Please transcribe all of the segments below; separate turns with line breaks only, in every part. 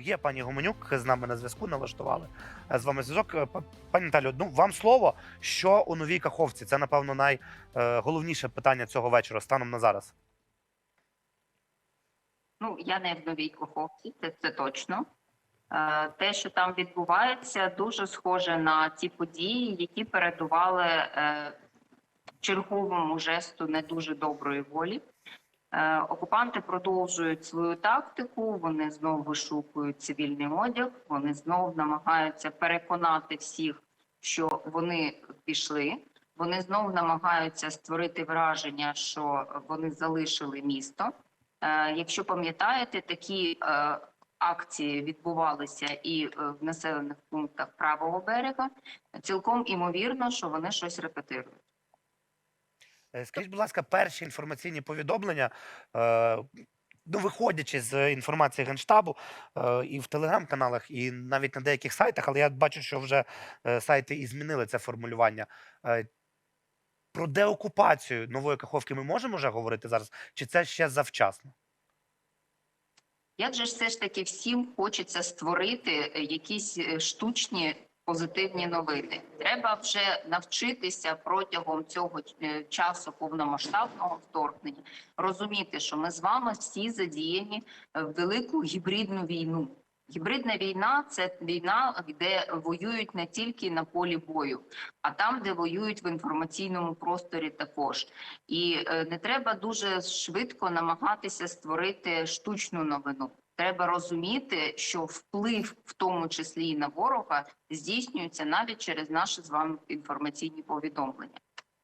Є пані Гуменюк з нами на зв'язку, налаштували е, з вами зв'язок. Е, Пані Наталю, ну вам слово, що у новій каховці? Це напевно найголовніше питання цього вечора станом на зараз.
Ну, я не в новій Каховці, це, це точно. Е, Те, що там відбувається, дуже схоже на ті події, які передували е, черговому жесту не дуже доброї волі. Е, Окупанти продовжують свою тактику. Вони знову вишукують цивільний одяг. Вони знову намагаються переконати всіх, що вони пішли. Вони знову намагаються створити враження, що вони залишили місто. Е, Якщо пам'ятаєте, такі е, акції відбувалися і в населених пунктах правого берега. Цілком імовірно, що вони щось репетирують.
Е, Скажіть, будь ласка, перші інформаційні повідомлення, е, ну, виходячи з інформації Генштабу е, і в телеграм-каналах, і навіть на деяких сайтах, але я бачу, що вже сайти і змінили це формулювання. Про деокупацію нової Каховки ми можемо вже говорити зараз, чи це ще завчасно?
Як же все ж таки всім хочеться створити якісь штучні позитивні новини? Треба вже навчитися протягом цього е, часу повномасштабного вторгнення розуміти, що ми з вами всі задіяні в велику гібридну війну. Гібридна війна це війна, де воюють не тільки на полі бою, а там, де воюють в інформаційному просторі, також. І е, не треба дуже швидко намагатися створити штучну новину. Треба розуміти, що вплив, в тому числі і на ворога, здійснюється навіть через наші з вами інформаційні повідомлення.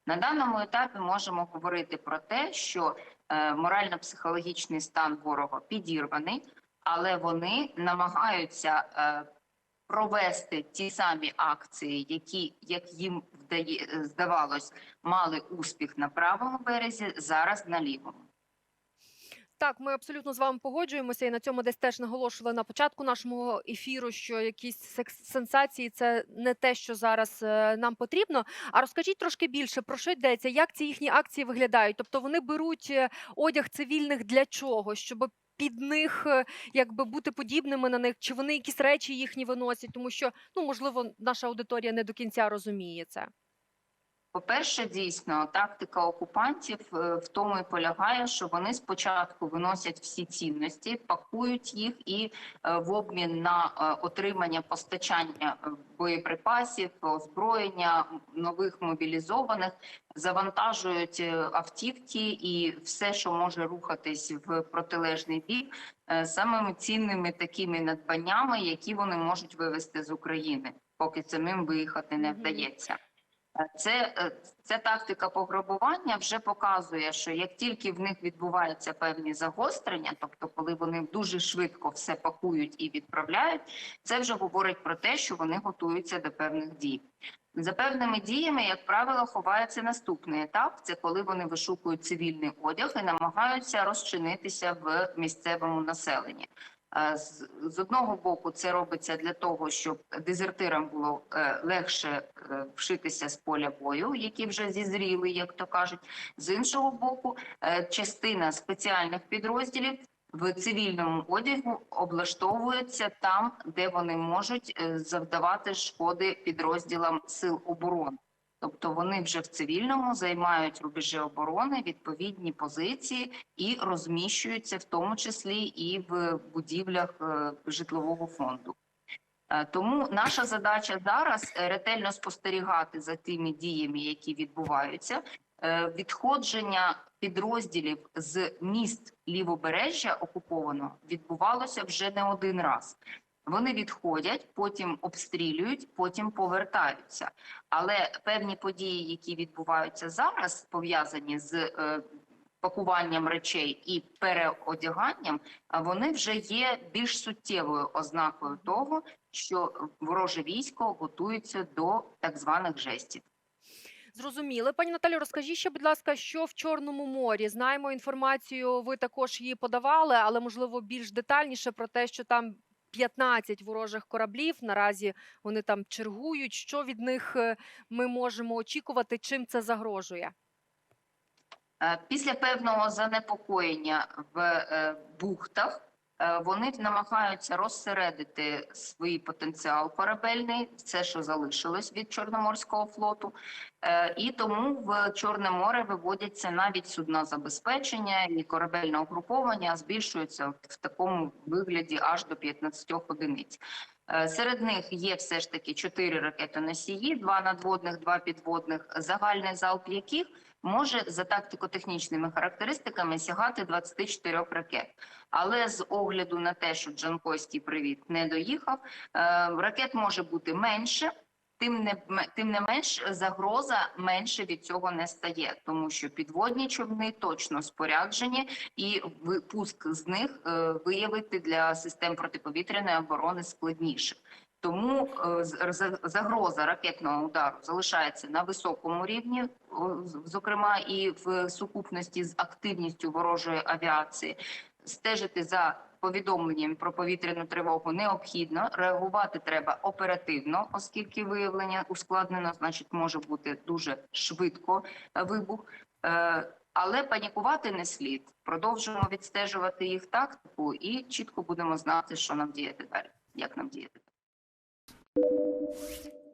На даному етапі можемо говорити про те, що е, морально-психологічний стан ворога підірваний, але вони намагаються е, провести ті самі акції, які, як їм вдає, здавалось, мали успіх на правому березі, зараз на лівому.
Так, ми абсолютно з вами погоджуємося, і на цьому десь теж наголошували на початку нашого ефіру, що якісь сенсації це не те, що зараз е, нам потрібно. А розкажіть трошки більше про що йдеться, як ці їхні акції виглядають? Тобто вони беруть е, одяг цивільних для чого? Щоб під них е, якби бути подібними на них, чи вони якісь речі їхні виносять, тому що ну можливо наша аудиторія не до кінця розуміє це.
По-перше, дійсно, тактика окупантів е, в тому і полягає, що вони спочатку виносять всі цінності, пакують їх і е, в обмін на е, отримання постачання боєприпасів, озброєння нових мобілізованих, завантажують автівки і все, що може рухатись в протилежний бік, самими цінними такими надбаннями, які вони можуть вивезти з України, поки самим виїхати не вдається. Це, е, ця тактика пограбування вже показує, що як тільки в них відбуваються певні загострення, тобто коли вони дуже швидко все пакують і відправляють, це вже говорить про те, що вони готуються до певних дій. За певними діями, як правило, ховається наступний етап: це коли вони вишукують цивільний одяг і намагаються розчинитися в місцевому населенні. З, одного боку, це робиться для того, щоб дезертирам було е, легше е, вшитися з поля бою, які вже зізріли, як то кажуть. З іншого боку, е, частина спеціальних підрозділів в цивільному одягу облаштовується там, де вони можуть завдавати шкоди підрозділам сил оборони. Тобто вони вже в цивільному займають рубежі оборони, відповідні позиції і розміщуються в тому числі і в будівлях е, житлового фонду. Е, Тому наша задача зараз е, ретельно спостерігати за тими діями, які відбуваються. Відходження підрозділів з міст лівобережжя окупованого відбувалося вже не один раз. Вони відходять, потім обстрілюють, потім повертаються. Але певні події, які відбуваються зараз, пов'язані з е, пакуванням речей і переодяганням, вони вже є більш суттєвою ознакою того, що вороже військо готується до так званих жестів.
Зрозуміли. Пані Наталю, розкажіть ще, будь ласка, що в Чорному морі? Знаємо інформацію, ви також її подавали, але можливо більш детальніше про те, що там 15 ворожих кораблів. Наразі вони там чергують. Що від них е, ми можемо очікувати? Чим це загрожує?
Е, Після певного занепокоєння в е, бухтах Вони намагаються розсередити свій потенціал корабельний, все, що залишилось від Чорноморського флоту, Е, і тому в Чорне море виводяться навіть судна забезпечення і корабельне угруповання збільшується в такому вигляді аж до 15 одиниць. Е, Серед них є все ж таки чотири ракетоносії, два надводних, два підводних, загальний залп яких може за тактико-технічними характеристиками сягати 24 ракет. Але з огляду на те, що Джанкойський привіт не доїхав, е, ракет може бути менше. Тим не тим не менш загроза менше від цього не стає, тому що підводні човни точно споряджені, і ви- пуск з них е, виявити для систем протиповітряної оборони складніше. Тому е, загроза ракетного удару залишається на високому рівні, зокрема і в сукупності з активністю ворожої авіації. Стежити за повідомленням про повітряну тривогу необхідно. Реагувати треба оперативно, оскільки виявлення ускладнено, значить може бути дуже швидко вибух. Е, Але панікувати не слід. Продовжуємо відстежувати їх тактику і чітко будемо знати, що нам діяти далі. Як нам діяти. you